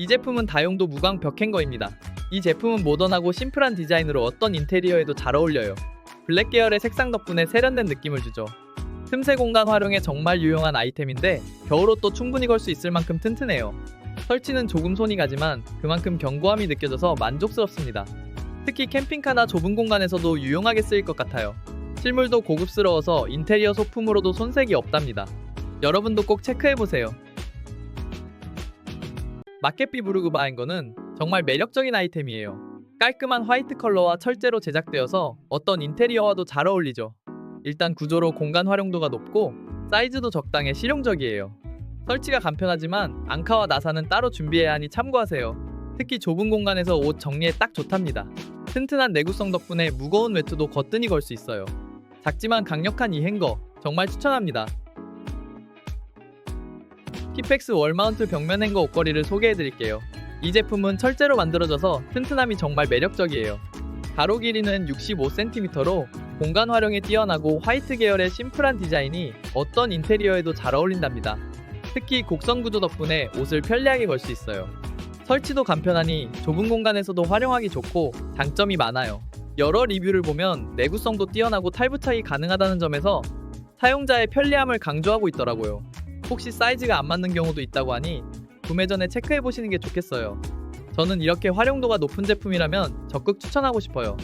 이 제품은 다용도 무광 벽행거입니다. 이 제품은 모던하고 심플한 디자인으로 어떤 인테리어에도 잘 어울려요. 블랙 계열의 색상 덕분에 세련된 느낌을 주죠. 틈새 공간 활용에 정말 유용한 아이템인데 겨울옷도 충분히 걸 수 있을 만큼 튼튼해요. 설치는 조금 손이 가지만 그만큼 견고함이 느껴져서 만족스럽습니다. 특히 캠핑카나 좁은 공간에서도 유용하게 쓰일 것 같아요. 실물도 고급스러워서 인테리어 소품으로도 손색이 없답니다. 여러분도 꼭 체크해보세요. 마켓비 부르그바인 거는 정말 매력적인 아이템이에요. 깔끔한 화이트 컬러와 철제로 제작되어서 어떤 인테리어와도 잘 어울리죠. 일단 구조로 공간 활용도가 높고 사이즈도 적당해 실용적이에요. 설치가 간편하지만 앙카와 나사는 따로 준비해야 하니 참고하세요. 특히 좁은 공간에서 옷 정리에 딱 좋답니다. 튼튼한 내구성 덕분에 무거운 외투도 거뜬히 걸 수 있어요. 작지만 강력한 이 행거 정말 추천합니다. 피펙스 월마운트 벽면 행거 옷걸이를 소개해드릴게요. 이 제품은 철제로 만들어져서 튼튼함이 정말 매력적이에요. 가로 길이는 65cm로 공간 활용에 뛰어나고 화이트 계열의 심플한 디자인이 어떤 인테리어에도 잘 어울린답니다. 특히 곡선 구조 덕분에 옷을 편리하게 걸 수 있어요. 설치도 간편하니 좁은 공간에서도 활용하기 좋고 장점이 많아요. 여러 리뷰를 보면 내구성도 뛰어나고 탈부착이 가능하다는 점에서 사용자의 편리함을 강조하고 있더라고요. 혹시 사이즈가 안 맞는 경우도 있다고 하니 구매 전에 체크해 보시는 게 좋겠어요. 저는 이렇게 활용도가 높은 제품이라면 적극 추천하고 싶어요.